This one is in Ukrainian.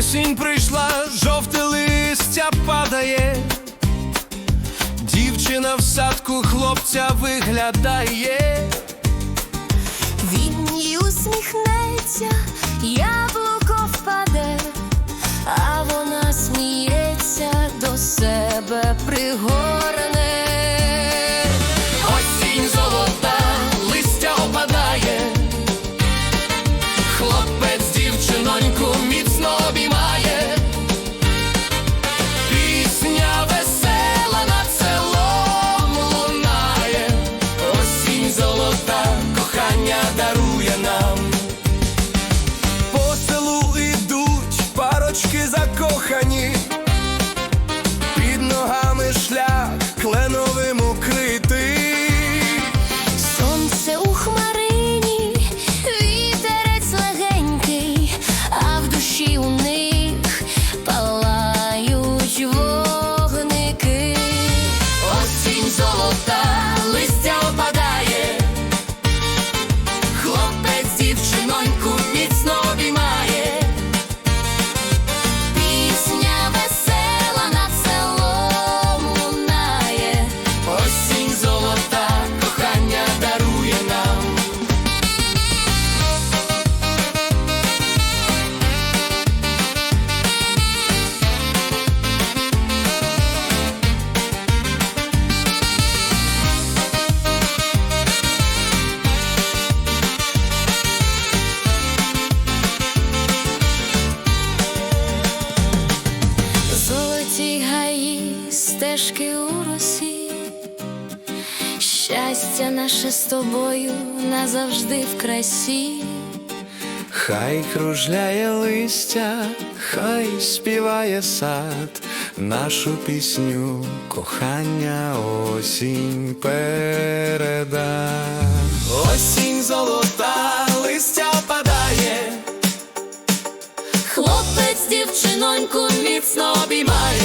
Осінь прийшла, жовте листя падає, дівчина в садку хлопця виглядає. Закохані, під ногами шлях кленовим укритий. Сонце у хмарині, вітерець легенький, а в душі у них палають вогники. Осінь золота, листя опадає, хлопець дівчиноньку Золоті гаї, стежки у росі, щастя наше з тобою назавжди в красі. Хай кружляє листя, хай співає сад, нашу пісню кохання осінь переда. Осінь золота, листя опадає, Хлопець дівчиноньку міцно обіймає.